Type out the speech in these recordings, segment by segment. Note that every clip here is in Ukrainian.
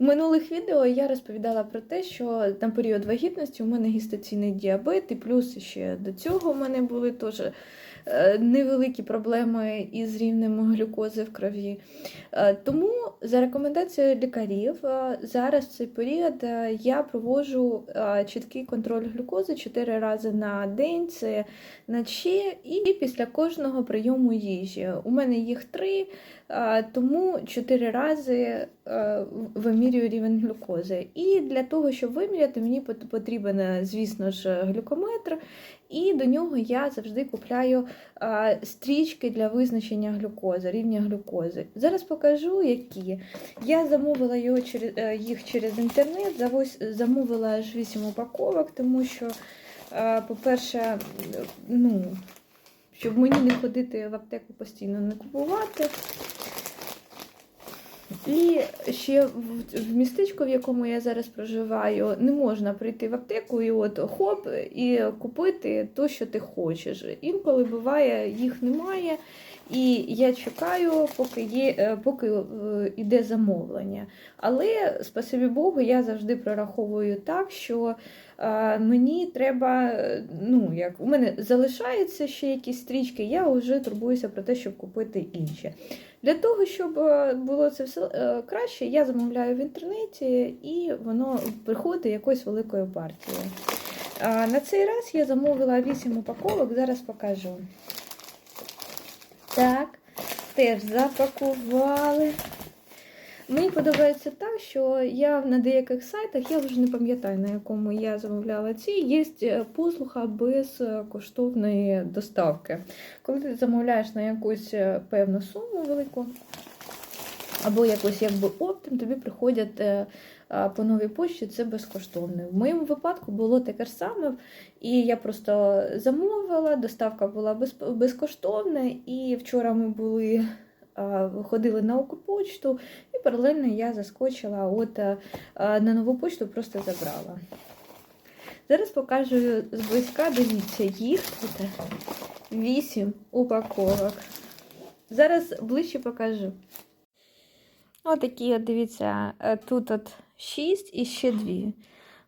У минулих відео я розповідала про те, що на період вагітності у мене гістаційний діабет, і плюс ще до цього у мене були теж е, невеликі проблеми із рівнем глюкози в крові. Е, Тому за рекомендацією лікарів е, зараз в цей період я проводжу чіткий контроль глюкози 4 рази на день, це вночі і після кожного прийому їжі. У мене їх три, е, тому 4 рази е, вимірюю рівень глюкози. І для того, щоб виміряти, мені потрібен, е, звісно ж, глюкометр. І до нього я завжди купляю стрічки для визначення глюкози, рівня глюкози. Зараз покажу, які. Я замовила його через, е, їх через інтернет, замовила аж 8 упаковок, тому що, а, по-перше, ну, щоб мені не ходити в аптеку постійно не купувати. І ще в, містечку, в якому я зараз проживаю, не можна прийти в аптеку і от хоп, і купити то, що ти хочеш. Інколи буває, їх немає, і я чекаю, поки є, е, поки е, йде замовлення. Але, спасибі Богу, я завжди прораховую так, що е, мені треба, е, ну як у мене залишаються ще якісь стрічки, я вже турбуюся про те, щоб купити інші. Для того, щоб е, було це все е, краще, я замовляю в інтернеті і воно приходить якоюсь великою партією. На цей раз я замовила 8 упаковок, зараз покажу. Так, теж запакували. Мені подобається так, що я на деяких сайтах, я вже не пам'ятаю, на якому я замовляла ці, є е, послуга без е, коштовної доставки. Коли ти замовляєш на якусь е, певну суму велику, або якось якби оптом, тобі приходять е, по новій почті, це безкоштовно. В моєму випадку було таке ж саме, і я просто замовила, доставка була без, безкоштовна, і вчора ми були. Ходили на Укрпочту, і паралельно я заскочила от а, а, на нову почту, просто забрала. Зараз покажу зблизька, дивіться, їх тут 8 упаковок. Зараз ближче покажу. Отакі, от, дивіться, е, тут от 6 і ще 2.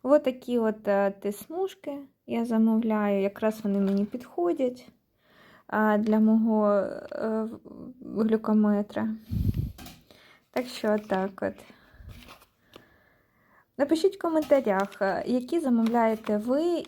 Ось такі от е, смужки я замовляю, якраз вони мені підходять для мого е, глюкометра. Так що так от. Напишіть в коментарях, е, які замовляєте ви